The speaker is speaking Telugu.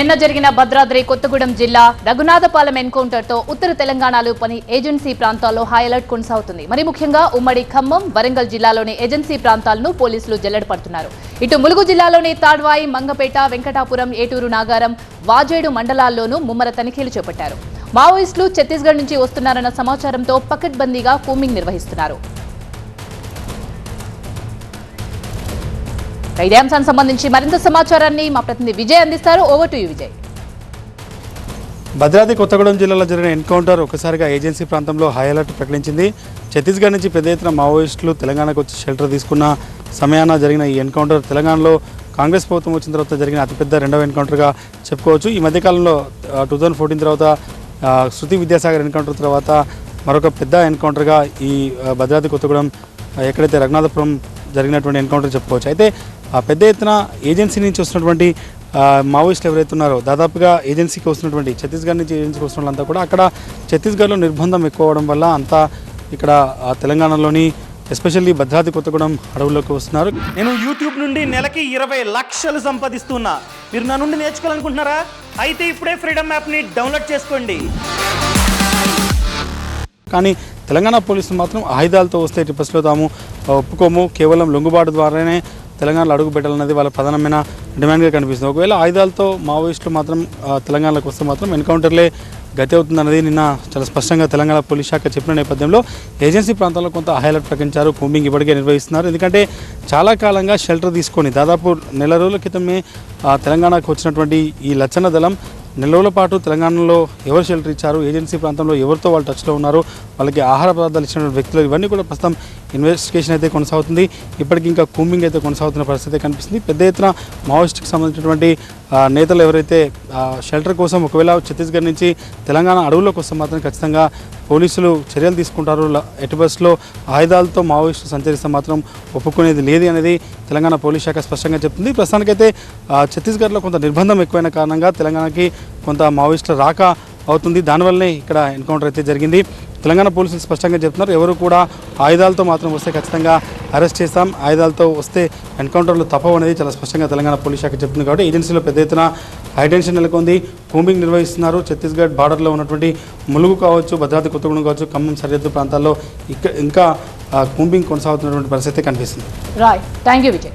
నిన్న జరిగిన భద్రాద్రి కొత్తగూడెం జిల్లా రఘునాథపాలెం ఎన్కౌంటర్తో ఉత్తర తెలంగాణలో పని ఏజెన్సీ ప్రాంతాల్లో హై అలర్ట్ కొనసాగుతుంది. మరి ముఖ్యంగా ఉమ్మడి ఖమ్మం వరంగల్ జిల్లాలోని ఏజెన్సీ ప్రాంతాలను పోలీసులు జల్లెడ పడుతున్నారు ఇటు ములుగు జిల్లాలోని తాడ్వాయి మంగపేట వెంకటాపురం ఏటూరు నాగారం వాజేడు మండలాల్లోనూ ముమ్మర తనిఖీలు చేపట్టారు. మావోయిస్టులు ఛత్తీస్గఢ్ నుంచి వస్తున్నారన్న సమాచారంతో పకడ్బందీగా కూమింగ్ నిర్వహిస్తున్నారు. ఇదే అంశానికి సంబంధించి మరింత సమాచారాన్ని మా ప్రతినిధి విజయ్ అందిస్తారు. Over to you Vijay. Bhadradri Kothagudem జిల్లాలో జరిగిన ఎన్కౌంటర్ ఒకసారిగా ఏజెన్సీ ప్రాంతంలో హై అలర్ట్ ప్రకటించింది. ఛత్తీస్గఢ్ నుంచి పెద్ద ఎత్తున మావోయిస్టులు తెలంగాణకు వచ్చి షెల్టర్ తీసుకున్న సమయాన జరిగిన ఈ ఎన్కౌంటర్ తెలంగాణలో కాంగ్రెస్ ప్రభుత్వం వచ్చిన తర్వాత జరిగిన అతిపెద్ద రెండవ ఎన్కౌంటర్గా చెప్పుకోవచ్చు. ఈ మధ్యకాలంలో టూ థౌజండ్ ఫోర్టీన్ తర్వాత శృతి విద్యాసాగర్ ఎన్కౌంటర్ తర్వాత మరొక పెద్ద ఎన్కౌంటర్గా ఈ భద్రాద్రి కొత్తగూడెం ఎక్కడైతే రఘునాథపురం జరిగినటువంటి ఎన్కౌంటర్ చెప్పుకోవచ్చు. అయితే ఆ పెద్ద ఎత్తున ఏజెన్సీ నుంచి వస్తున్నటువంటి మావోయిస్టులు ఎవరైతే ఉన్నారో దాదాపుగా ఏజెన్సీకి వస్తున్నటువంటి ఛత్తీస్గఢ్ నుంచి ఏజెన్సీకి వస్తున్న వాళ్ళంతా కూడా అక్కడ ఛత్తీస్గఢ్లో నిర్బంధం ఎక్కువ అవడం వల్ల అంతా ఇక్కడ తెలంగాణలోని ఎస్పెషల్లీ భద్రాద్రి కొత్తగూడెం అడవుల్లోకి వస్తున్నారు. నేను యూట్యూబ్ నుండి నెలకి ఇరవై లక్షలు సంపాదిస్తున్నా. మీరు నా నుండి నేర్చుకోవాలనుకుంటున్నారా? అయితే ఇప్పుడే ఫ్రీడమ్ యాప్ని డౌన్లోడ్ చేసుకోండి. కానీ తెలంగాణ పోలీసులు మాత్రం ఆయుధాలతో వస్తే టిపస్లో తాము ఒప్పుకోము. కేవలం లొంగుబాటు ద్వారానే తెలంగాణలో అడుగు పెట్టాలన్నది వాళ్ళ ప్రధానమైన డిమాండ్గా కనిపిస్తుంది. ఒకవేళ ఆయుధాలతో మావోయిస్టులు మాత్రం తెలంగాణలోకి వస్తే మాత్రం ఎన్కౌంటర్లే గతి అవుతుందన్నది నిన్న చాలా స్పష్టంగా తెలంగాణ పోలీస్ శాఖ చెప్పిన నేపథ్యంలో ఏజెన్సీ ప్రాంతాల్లో కొంత హైలైట్ ప్రకటించారు. కూంబింగ్ ఇప్పటికే నిర్వహిస్తున్నారు. ఎందుకంటే చాలా కాలంగా షెల్టర్ తీసుకొని దాదాపు నెల రోజుల క్రితమే తెలంగాణకు వచ్చినటువంటి ఈ లచ్చన దళం నెల రోజుల పాటు తెలంగాణలో ఎవరు షెల్టర్ ఇచ్చారు? ఏజెన్సీ ప్రాంతంలో ఎవరితో వాళ్ళు టచ్లో ఉన్నారు? వాళ్ళకి ఆహార పదార్థాలు ఇచ్చిన వ్యక్తులు ఇవన్నీ కూడా ప్రస్తుతం ఇన్వెస్టిగేషన్ అయితే కొనసాగుతుంది. ఇప్పటికి ఇంకా కూంబింగ్ అయితే కొనసాగుతున్న పరిస్థితి కనిపిస్తుంది. పెద్ద ఎత్తున మావోయిస్ట్కి సంబంధించినటువంటి నేతలు ఎవరైతే షెల్టర్ కోసం ఒకవేళ ఛత్తీస్గఢ్ నుంచి తెలంగాణ అడవుల్లోకి వస్తే మాత్రం ఖచ్చితంగా పోలీసులు చర్యలు తీసుకుంటారు. ఎటు బస్సులో ఆయుధాలతో మావోయిస్టులు సంచరిస్తే మాత్రం ఒప్పుకునేది లేదు అనేది తెలంగాణ పోలీస్ శాఖ స్పష్టంగా చెప్తుంది. ప్రస్తుతానికైతే ఛత్తీస్గఢ్లో కొంత నిర్బంధం ఎక్కువైన కారణంగా తెలంగాణకి కొంత మావోయిస్టుల రాక అవుతుంది. దానివల్లనే ఇక్కడ ఎన్కౌంటర్ అయితే జరిగింది. తెలంగాణ పోలీసులు స్పష్టంగా చెప్తున్నారు. ఎవరు కూడా ఆయుధాలతో మాత్రం వస్తే ఖచ్చితంగా అరెస్ట్ చేస్తాం. ఆయుధాలతో వస్తే ఎన్కౌంటర్లు తప్పవు అనేది చాలా స్పష్టంగా తెలంగాణ పోలీస్ శాఖ చెప్తుంది కాబట్టి ఏజెన్సీలో పెద్ద ఎత్తున హైటెన్షన్ నెలకొంది. కూంబింగ్ నిర్వహిస్తున్నారు. ఛత్తీస్గఢ్ బార్డర్లో ఉన్నటువంటి ములుగు కావచ్చు భద్రాద్రి కొత్తగూడెం కావచ్చు ఖమ్మం సరిహద్దు ప్రాంతాల్లో ఇక ఇంకా కూంబింగ్ కొనసాగుతున్నటువంటి పరిస్థితి కనిపిస్తుంది. Roy thank you Vijay